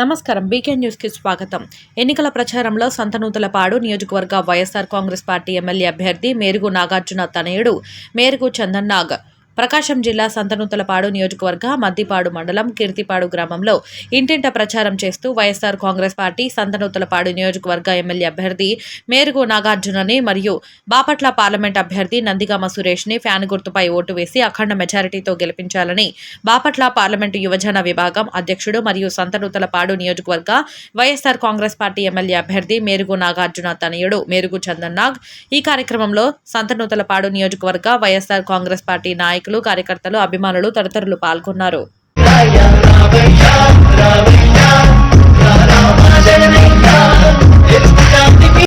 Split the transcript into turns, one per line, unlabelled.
నమస్కారం. బీకే న్యూస్కి స్వాగతం. ఎన్నికల ప్రచారంలో సంతనూతలపాడు నియోజకవర్గ వైఎస్ఆర్ కాంగ్రెస్ పార్టీ ఎమ్మెల్యే అభ్యర్థి మేరుగు నాగార్జున తనయుడు మేరుగు చందన్ నాగ్. ప్రకాశం జిల్లా సంతనూతలపాడు నియోజకవర్గ మద్దిపాడు మండలం కీర్తిపాడు గ్రామంలో ఇంటింట ప్రచారం చేస్తూ వైఎస్ఆర్ కాంగ్రెస్ పార్టీ సంతనూతలపాడు నియోజకవర్గ ఎమ్మెల్యే అభ్యర్థి మేరుగు నాగార్జునని మరియు బాపట్ల పార్లమెంట్ అభ్యర్థి నందిగామ సురేష్ని ఫ్యాన్ గుర్తుపై ఓటు వేసి అఖండ మెజారిటీతో గెలిపించాలని బాపట్ల పార్లమెంటు యువజన విభాగం అధ్యక్షుడు మరియు సంతనూతలపాడు నియోజకవర్గ వైఎస్ఆర్ కాంగ్రెస్ పార్టీ ఎమ్మెల్యే అభ్యర్థి మేరుగు నాగార్జున తనయుడు మేరుగు చందన్ నాగ్. ఈ కార్యక్రమంలో సంతనూతలపాడు నియోజకవర్గ వైఎస్ఆర్ కాంగ్రెస్ పార్టీ నాయకులు కార్యకర్తలు అభిమానులు తదితరులు పాల్గొన్నారు.